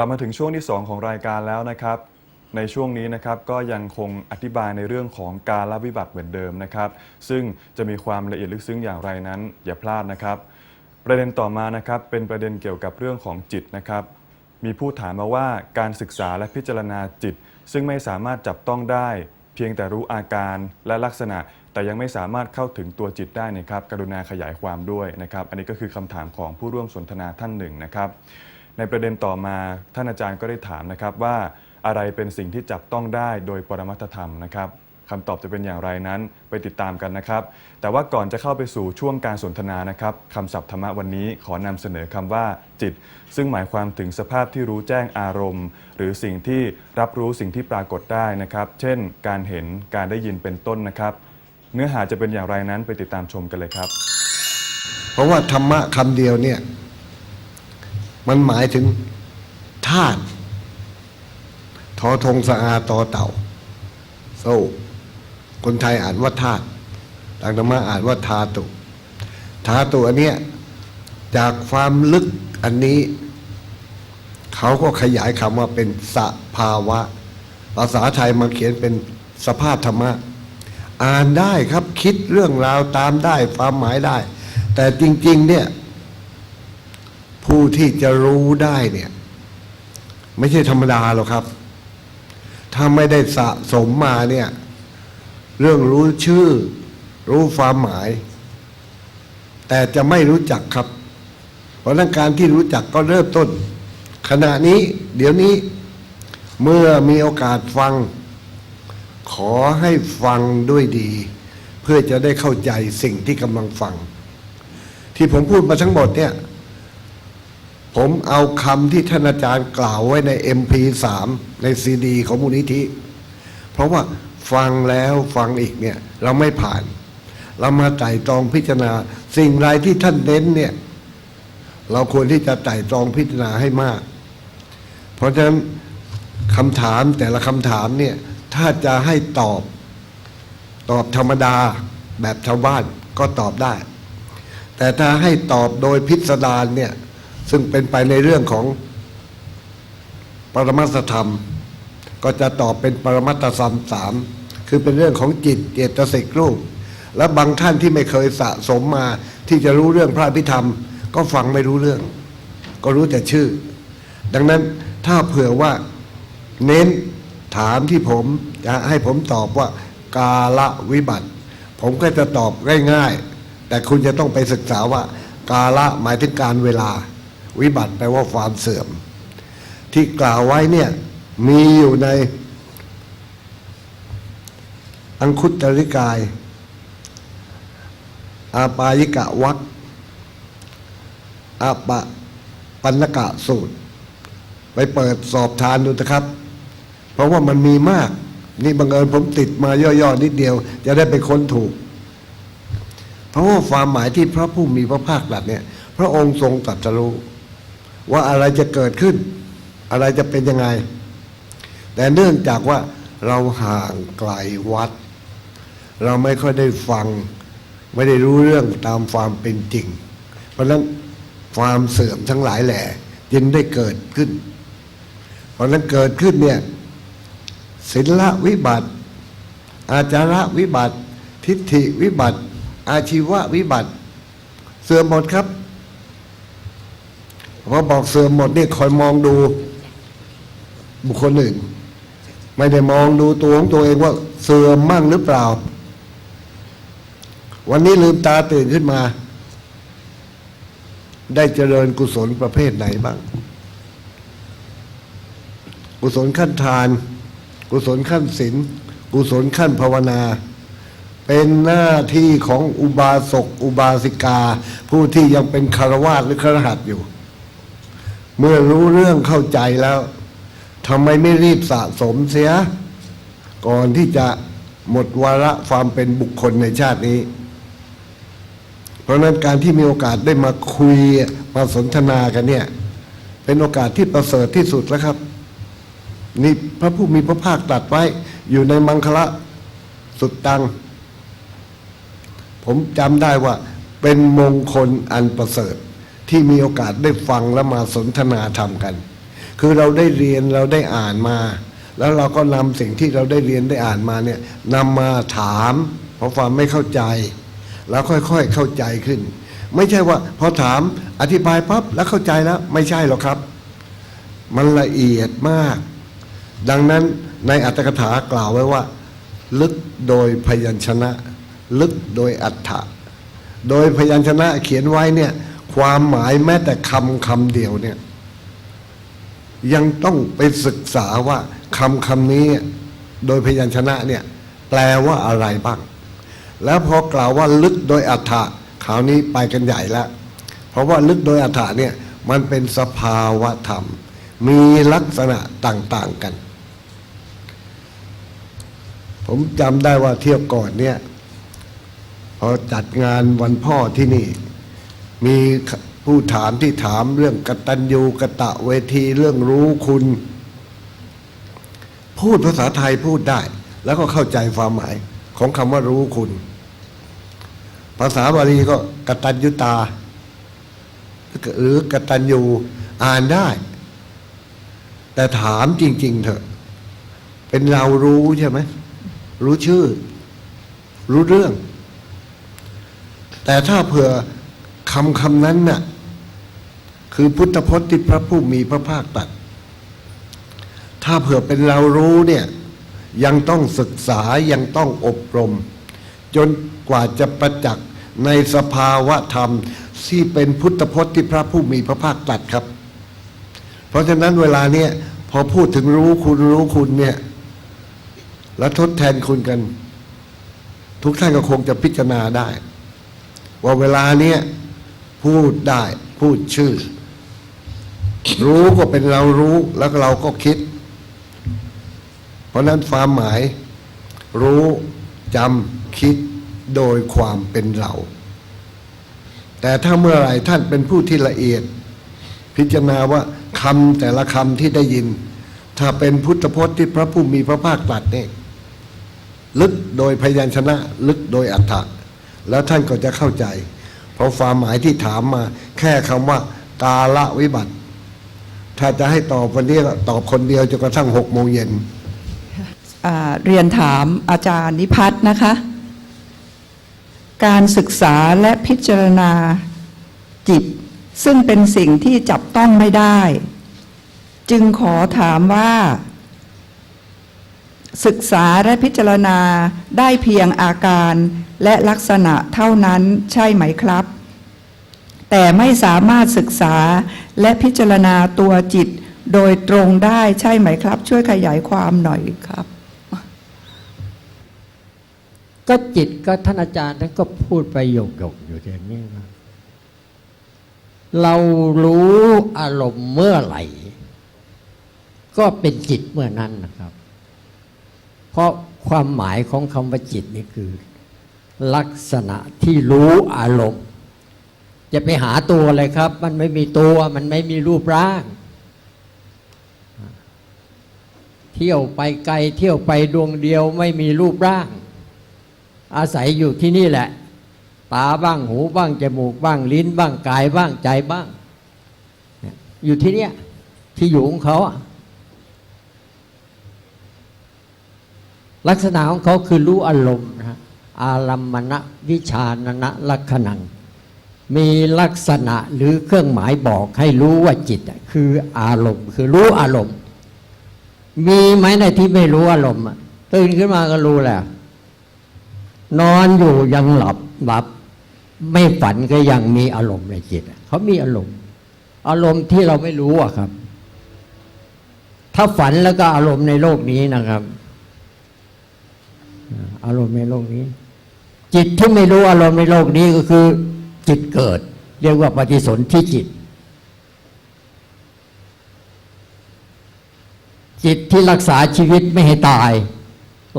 กลับมาถึงช่วงที่ 2 ของรายการแล้วนะครับ ในช่วงนี้นะครับก็ยังคงอธิบายในเรื่องของการละวิบัติเหมือนเดิมนะครับ ซึ่งจะมีความละเอียดลึกซึ้งอย่างไรนั้น อย่าพลาดนะครับ ประเด็นต่อมานะครับเป็นประเด็นเกี่ยวกับเรื่องของจิตนะครับ มีผู้ถามมาว่าการศึกษาและพิจารณาจิต ซึ่งไม่สามารถจับต้องได้ เพียงแต่รู้อาการและลักษณะแต่ยังไม่สามารถเข้าถึงตัวจิตได้นะครับ กรุณาขยายความด้วยนะครับ อันนี้ก็คือคำถามของผู้ร่วมสนทนาท่านหนึ่งนะครับ ในประเด็นต่อมาท่านอาจารย์ก็ได้ถามนะครับว่าอะไรเป็นสิ่งที่จับต้องได้โดยปรมัตธรรมนะครับคำตอบจะเป็นอย่างไรนั้นไปติดตามกันนะครับ แต่ว่าก่อนจะเข้าไปสู่ช่วงการสนทนานะครับคำศัพท์ธรรมะวันนี้ขอนำเสนอคำว่าจิต ซึ่งหมายความถึงสภาพที่รู้แจ้งอารมณ์ หรือสิ่งที่รับรู้สิ่งที่ปรากฏได้นะครับ เช่น การเห็นการได้ยินเป็นต้นนะครับ เนื้อหาจะเป็นอย่างไรนั้นไปติดตามชมกันเลยครับ เพราะว่าธรรมะคำเดียวเนี่ย มันหมายถึงธาตุทอทงสะอาตอเต่าโซ่คนไทยอ่านว่าธาตุต่างธรรมะอ่านว่าธาตุธาตุอันเนี้ยจากความลึกอันนี้ เขาก็ขยายคำว่าเป็นสภาวะ ภาษาไทยมาเขียนเป็นสภาพธรรมะ อ่านได้ครับคิดเรื่องราวตามได้ความหมายได้ แต่จริง ๆ เนี่ย ผู้ที่จะรู้ได้เนี่ย ไม่ใช่ธรรมดาหรอกครับ ถ้าไม่ได้สะสมมาเนี่ย เรื่องรู้ชื่อ รู้ความหมาย แต่จะไม่รู้จักครับ เพราะนั้นการที่รู้จักก็เริ่มต้น ขณะนี้เดี๋ยวนี้เมื่อมีโอกาสฟัง ขอให้ฟังด้วยดี เพื่อจะได้เข้าใจสิ่งที่กำลังฟัง ที่ผมพูดมาทั้งหมดเนี่ย ผมเอาคำที่ท่านอาจารย์กล่าวไว้ใน MP3 ในซีดีของมูลนิธิ เพราะว่าฟังแล้วฟังอีกเนี่ย เราไม่ผ่าน เรามาไต่ตรองพิจารณา สิ่งไรที่ท่านเน้นเนี่ย เราควรที่จะไต่ตรองพิจารณาให้มาก เพราะฉะนั้นคำถามแต่ละคำถามเนี่ย ถ้าจะให้ตอบ ตอบธรรมดาแบบชาวบ้านก็ตอบได้ แต่ถ้าให้ตอบโดยพิสดารเนี่ย ซึ่งเป็นไปในเรื่องของปรมัตธรรม ก็จะตอบเป็นปรมัตธรรมสามคือเป็นเรื่องของจิตเจตสิกรูป และบางท่านที่ไม่เคยสะสมมาที่จะรู้เรื่องพระพิธรรม ก็ฟังไม่รู้เรื่อง ก็รู้แต่ชื่อ ดังนั้นถ้าเผื่อว่าเน้นถามที่ผมจะให้ผมตอบว่ากาละวิบัติ ผมก็จะตอบง่ายๆ แต่คุณจะต้องไปศึกษาว่า กาละหมายถึงการเวลา วิบัติแปลว่าความเสื่อม ที่กล่าวไว้เนี่ยมีอยู่ในอังคุตตริกาย อาปายิกะวักอาปะปันกะสูตร ไปเปิดสอบทานดูนะครับ เพราะว่ามันมีมาก นี่บังเอิญผมติดมาย่อๆนิดเดียว จะได้ไปค้นถูก เพราะว่าความหมายที่พระผู้มีพระภาคตรัสเนี่ย พระองค์ทรงตรัสรู้ ว่าอะไรจะเกิดขึ้น อะไรจะเป็นยังไง แต่เนื่องจากว่าเราห่างไกลวัด เราไม่ค่อยได้ฟัง ไม่ได้รู้เรื่องตามความเป็นจริง เพราะนั้นความเสื่อมทั้งหลายแหล่จึงได้เกิดขึ้น เพราะนั้นเกิดขึ้นเนี่ยศิลวิบัติ อาจาระวิบัติ ทิฏฐิวิบัติ อาชีววิบัติ เสื่อมหมดครับ พอบอกเสื่อมหมดนี่คอยมองดูบุคคลอื่น ไม่ได้มองดูตัวของตัวเองว่าเสื่อมมั่งหรือเปล่า วันนี้ลืมตาตื่นขึ้นมา ได้เจริญกุศลประเภทไหนบ้าง กุศลขั้นทาน กุศลขั้นศีลกุศลขั้นภาวนา เป็นหน้าที่ของอุบาสกอุบาสิกา ผู้ที่ยังเป็นคารวาสหรือครหัสอยู่ เมื่อรู้เรื่องเข้าใจแล้วทำไมไม่รีบสะสมเสีย ก่อนที่จะหมดวาระความเป็นบุคคลในชาตินี้ เพราะนั้นการที่มีโอกาสได้มาคุยมาสนทนากันเนี่ย เป็นโอกาสที่ประเสริฐที่สุดแล้วครับ นี่พระผู้มีพระภาคตรัสไว้ อยู่ในมังคละสุดตัง ผมจำได้ว่าเป็นมงคลอันประเสริฐ ที่มีโอกาสได้ฟังและมาสนทนาธรรมกัน คือเราได้เรียนเราได้อ่านมา แล้วเราก็นำสิ่งที่เราได้เรียนได้อ่านมาเนี่ยนำมาถาม เพราะความไม่เข้าใจ แล้วค่อยๆเข้าใจขึ้น ไม่ใช่ว่าพอถามอธิบายปั๊บแล้วเข้าใจแล้วไม่ใช่หรอกครับ มันละเอียดมาก ดังนั้นในอัตถกถากล่าวไว้ว่า ลึกโดยพยัญชนะ ลึกโดยอัฏฐะโดยพยัญชนะเขียนไว้เนี่ย ความหมายแม้แต่คำคำเดียวเนี่ย ยังต้องไปศึกษาว่าคำคำนี้โดยพยัญชนะเนี่ย แปลว่าอะไรบ้าง แล้วพอกล่าวว่าลึกโดยอัฏฐะคราวนี้ไปกันใหญ่แล้วเพราะว่าลึกโดยอัฏฐะเนี่ย มันเป็นสภาวะธรรม มีลักษณะต่าง ๆกัน ผมจำได้ว่าเที่ยวก่อนเนี่ยพอจัดงานวันพ่อที่นี่ มีผู้ถามที่ถามเรื่องกตัญญูกะตะเวทีเรื่องรู้คุณ พูดภาษาไทยพูดได้ แล้วก็เข้าใจความหมายของคำว่ารู้คุณ ภาษาบาลีก็กตัญญูตา หรือกตัญญูอ่านได้ แต่ถามจริง ๆ เถอะ เป็นเรารู้ใช่ไหมรู้ชื่อ รู้เรื่อง แต่ถ้าเผื่อ คำคำนั้นน่ะคือพุทธพจน์ที่พระผู้มีพระภาคตรัด ถ้าเผื่อเป็นเรารู้เนี่ยยังต้องศึกษายังต้องอบรม จนกว่าจะประจักษ์ในสภาวะธรรม ที่เป็นพุทธพจน์ที่พระผู้มีพระภาคตรัดครับ เพราะฉะนั้นเวลาเนี้ยพอพูดถึงรู้คุณรู้คุณเนี่ยแล้วทดแทนคุณกัน ทุกท่านก็คงจะพิจารณาได้ ว่าเวลาเนี้ย พูดได้พูดชื่อ รู้ก็เป็นเรารู้แล้วเราก็คิด เพราะนั้นความหมาย รู้จำคิดโดยความเป็นเรา แต่ถ้าเมื่อไหร่ท่านเป็นผู้ที่ละเอียด พิจารณาว่าคำแต่ละคำที่ได้ยิน ถ้าเป็นพุทธพจน์ที่พระผู้มีพระภาคตรัสเนี่ยลึกโดยพยัญชนะ ลึกโดยอัฏฐะแล้วท่านก็จะเข้าใจ เพราะความหมายที่ถามมา แค่คำว่า กาละวิบัติ ถ้าจะให้ตอบวันนี้ตอบคนเดียวจนกระทั่งหกโมงเย็นเรียนถามอาจารย์นิพัฒน์นะคะ การศึกษาและพิจารณาจิต ซึ่งเป็นสิ่งที่จับต้องไม่ได้ จึงขอถามว่า ศึกษาและพิจารณาได้เพียงอาการและลักษณะเท่านั้นใช่ไหมครับ แต่ไม่สามารถศึกษาและพิจารณาตัวจิตโดยตรงได้ใช่ไหมครับ ช่วยขยายความหน่อยครับ ก็จิตก็ท่านอาจารย์ท่านก็พูดไปหยกหยกอยู่อย่างนี้ว่าเรารู้อารมณ์เมื่อไหร่ ก็เป็นจิตเมื่อนั้นนะครับ ราะความหมายของคำว่าจิตนี่คือ ลักษณะที่รู้อารมณ์จะไปหาตัวเลยครับ มันไม่มีตัว มันไม่มีรูปร่าง เที่ยวไปไกลเที่ยวไปดวงเดียวไม่มีรูปร่าง อาศัยอยู่ที่นี่แหละ ตาบ้างหูบ้างจมูกบ้างลิ้นบ้างกายบ้างใจบ้าง อยู่ที่เนี่ยที่อยู่ของเขาอะ ลักษณะของเขาคือรู้อารมณ์นะอารัมมณวิชานนะลักขณัง มีลักษณะหรือเครื่องหมายบอกให้รู้ว่าจิตอะคืออารมณ์ คือรู้อารมณ์ มีไหมในที่ไม่รู้อารมณ์อะตื่นขึ้นมาก็รู้แหละนอนอยู่ยังหลับหลับ ไม่ฝันก็ยังมีอารมณ์ในจิตเขามีอารมณ์ อารมณ์ที่เราไม่รู้อะครับ ถ้าฝันแล้วก็อารมณ์ในโลกนี้นะครับ อารมณ์ในโลกนี้ จิตที่ไม่รู้อารมณ์ในโลกนี้ก็คือ จิตเกิด เรียกว่าปฏิสนธิจิต จิตที่รักษาชีวิตไม่ให้ตาย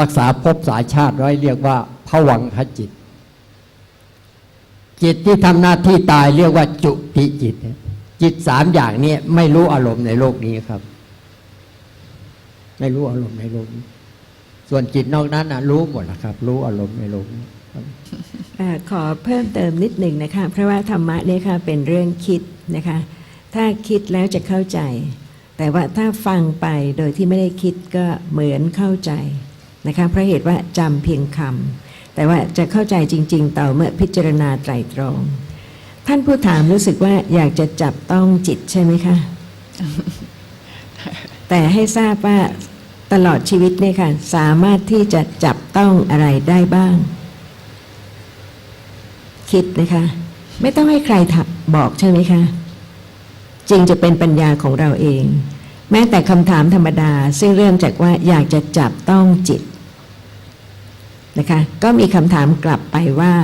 รักษาภพสาชาติไว้เรียกว่าผวังคจิต จิตที่ทำหน้าที่ตายเรียกว่าจุติจิต จิตสามอย่างนี้ไม่รู้อารมณ์ในโลกนี้ครับ ไม่รู้อารมณ์ในโลกนี้ ส่วนจิตนอกนั้นนะรู้หมดนะครับ รู้อารมณ์ในโลกนี้ครับเอ่อขอเพิ่มเติมนิดหนึ่งนะคะ เพราะว่าธรรมะเนี่ยค่ะเป็นเรื่องคิดนะคะ ถ้าคิดแล้วจะเข้าใจ แต่ว่าถ้าฟังไปโดยที่ไม่ได้คิดก็เหมือนเข้าใจนะคะเพราะเหตุว่าจำเพียงคำแต่ว่าจะเข้าใจจริง ๆ ต่อเมื่อพิจารณาไตรตรอง ท่านผู้ถามรู้สึกว่าอยากจะจับต้องจิตใช่ไหมคะ แต่ให้ทราบว่า ตลอดชีวิตเนี่ยค่ะ สามารถที่จะจับต้องอะไรได้บ้าง คิดนะคะ ไม่ต้องให้ใครบอกใช่ไหมคะจริงจะเป็นปัญญาของเราเอง แม้แต่คำถามธรรมดา ซึ่งเริ่มจากว่าอยากจะจับต้องจิตนะคะก็มีคำถามกลับไปว่า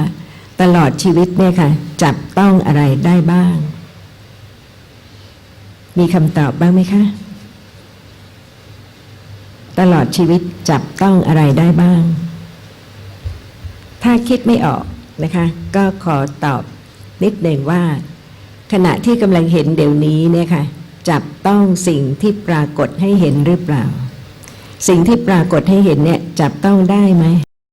ตลอดชีวิตเนี่ยค่ะ จับต้องอะไรได้บ้าง มีคำตอบบ้างไหมคะ ตลอดชีวิตจับต้องอะไรได้บ้าง ถ้าคิดไม่ออกนะคะ ก็ขอตอบนิดหนึ่งว่า ขณะที่กำลังเห็นเดี๋ยวนี้เนี่ยค่ะ จับต้องสิ่งที่ปรากฏให้เห็นหรือเปล่า สิ่งที่ปรากฏให้เห็นเนี่ยจับต้องได้ไหม